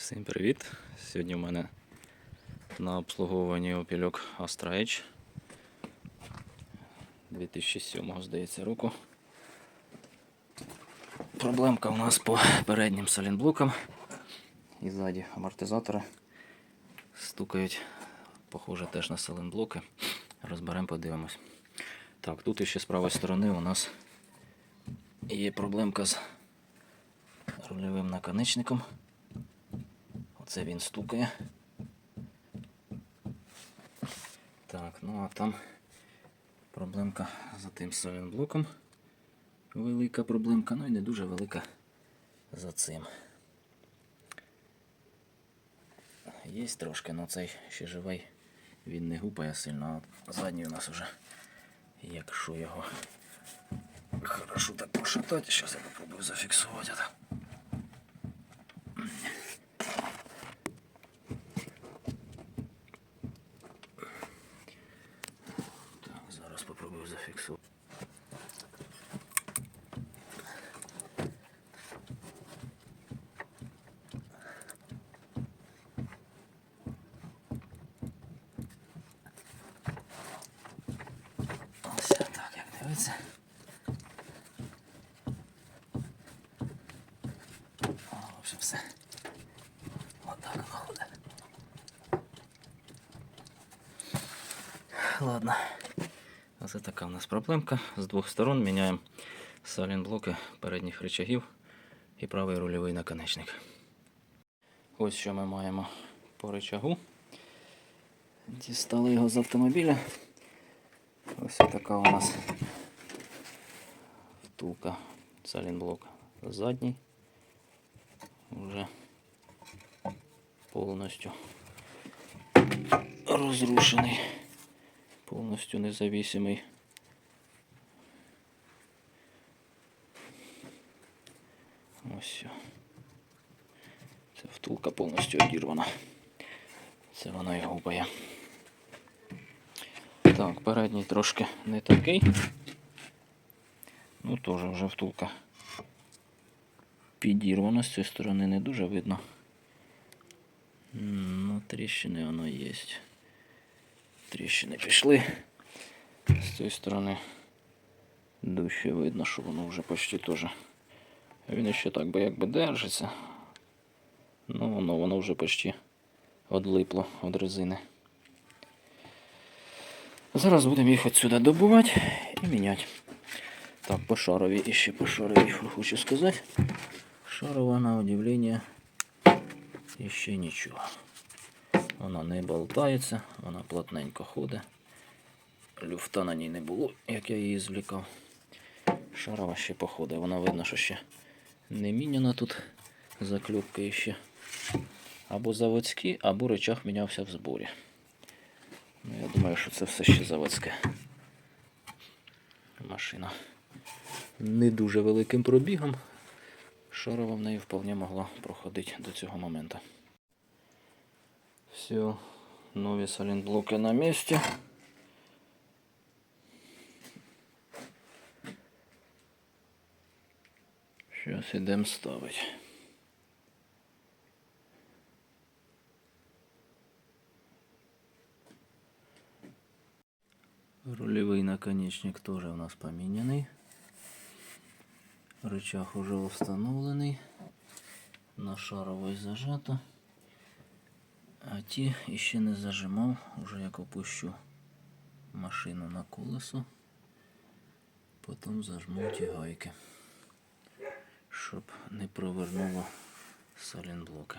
Всім привіт! Сьогодні в мене на обслуговуванні опільок Astra Edge 2007 здається року. Проблемка у нас по переднім салінблокам і ззаді амортизатори стукають, похоже, теж на салінблоки. Розберемо, подивимось. Так, тут іще з правої сторони у нас є проблемка з рульовим наконечником. Оце він стукає. Так, ну а там проблемка за тим салінблоком. Велика проблемка, ну і не дуже велика за цим. Є трошки, але цей ще живий. Він не гупає сильно, а задній у нас вже, якщо його хорошо так пошатати, зараз я попробую зафіксувати. это. Так, зараз попробую зафіксувати. Ось так, як дивиться. О, в общем, все. Отак ходить. Ладно. Оце така у нас проблемка. З двох сторон міняємо салінблоки передніх рычагів і правий рульовий наконечник. Ось що ми маємо по рычагу. Дістали його з автомобіля. Ось така у нас втулка салінблок задній. Вже повністю розрушений, повністю независимий. Ось. що. Ця втулка повністю одірвана. Це вона і губає. Так, передній трошки не такий. Ну, теж вже втулка підірвана з цієї сторони не дуже видно. Ну, тріщини воно є. Тріщини пішли. З цієї сторони дужче видно, що воно вже почти теж. Він ще так би якби держиться. Ну, воно, воно вже почти одлипло від резини. Зараз будемо їх отсюди добувати і міняти. Так, по шарові і ще по шарові хочу сказати. Шарова на удивлення ще нічого. Вона не болтається, вона плотненько ходить. Люфта на ній не було, як я її звлікав. Шарова ще походить. Вона видно, що ще не міняна тут заклюпки ще. Або заводські, або речах мінявся в зборі. Ну, я думаю, що це все ще заводське. Машина не дуже великим пробігом. Шарова в неї вполне могла проходити до цього моменту. Все, нові салінблоки на місці. Зараз ідемо ставити. Рулевой наконечник тоже у нас поменянный. Рычаг уже установлений. На шаровий зажато. А ті ще не зажимав, вже як опущу машину на колесо. Потім зажму ті гайки, щоб не провернуло салінблоки.